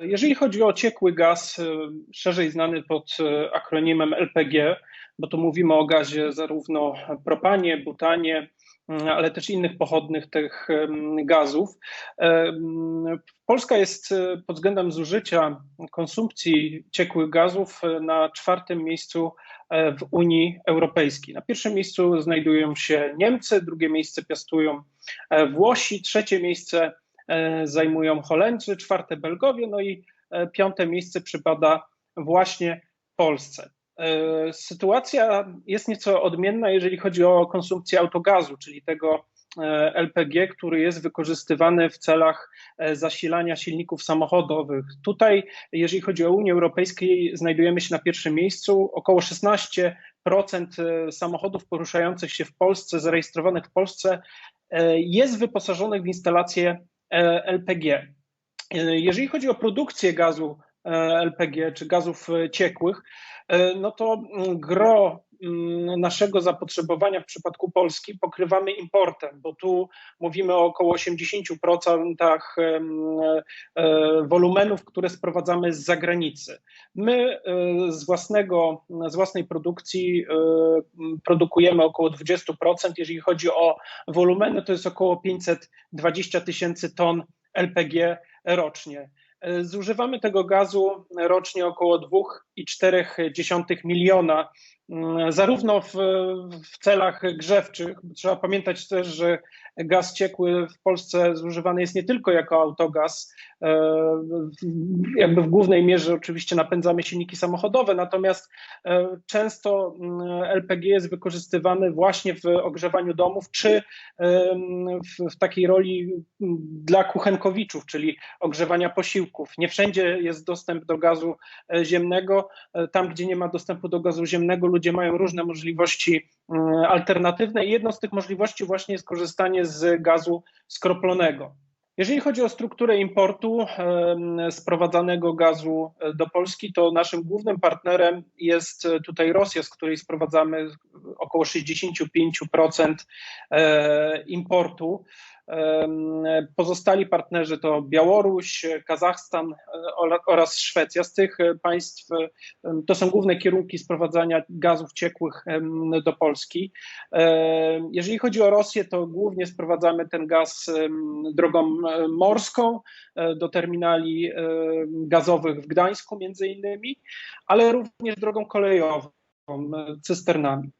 Jeżeli chodzi o ciekły gaz, szerzej znany pod akronimem LPG, bo tu mówimy o gazie zarówno propanie, butanie, ale też innych pochodnych tych gazów. Polska jest pod względem zużycia konsumpcji ciekłych gazów na czwartym miejscu w Unii Europejskiej. Na pierwszym miejscu znajdują się Niemcy, drugie miejsce piastują Włosi, trzecie miejsce zajmują Holendrzy, czwarte Belgowie, no i piąte miejsce przypada właśnie Polsce. E, sytuacja jest nieco odmienna, jeżeli chodzi o konsumpcję autogazu, czyli tego e, LPG, który jest wykorzystywany w celach e, zasilania silników samochodowych. Tutaj, jeżeli chodzi o Unię Europejską, znajdujemy się na pierwszym miejscu. Około 16% samochodów poruszających się w Polsce, zarejestrowanych w Polsce, jest wyposażonych w instalacje LPG. Jeżeli chodzi o produkcję gazu LPG czy gazów ciekłych, E, no to mm, gro mm, naszego zapotrzebowania w przypadku Polski pokrywamy importem, bo tu mówimy o około 80% e, wolumenów, które sprowadzamy z zagranicy. My e, z, własnego, z własnej produkcji produkujemy około 20%. Jeżeli chodzi o wolumeny, to jest około 520 tysięcy ton LPG rocznie. Zużywamy tego gazu rocznie około 2,4 miliona Mm, zarówno w, w, celach grzewczych. Trzeba pamiętać też, że gaz ciekły w Polsce zużywany jest nie tylko jako autogaz. E, jakby w głównej mierze oczywiście napędzamy silniki samochodowe, natomiast e, często mm, LPG jest wykorzystywany właśnie w ogrzewaniu domów, czy w, w takiej roli mm, dla kuchenkowiczów, czyli ogrzewania posiłków. Nie wszędzie jest dostęp do gazu e, ziemnego. Tam, gdzie nie ma dostępu do gazu ziemnego, ludzie mają różne możliwości mm, alternatywne i jedną z tych możliwości właśnie jest korzystanie z gazu skroplonego. Jeżeli chodzi o strukturę importu sprowadzanego gazu e, do Polski, to naszym głównym partnerem jest e, tutaj Rosja, z której sprowadzamy około 65% e, importu. Pozostali partnerzy to Białoruś, Kazachstan oraz Szwecja. Z tych państw to są główne kierunki sprowadzania gazów ciekłych do Polski. Jeżeli chodzi o Rosję, to głównie sprowadzamy ten gaz drogą morską e, do terminali gazowych w Gdańsku między innymi, ale również drogą kolejową, cysternami.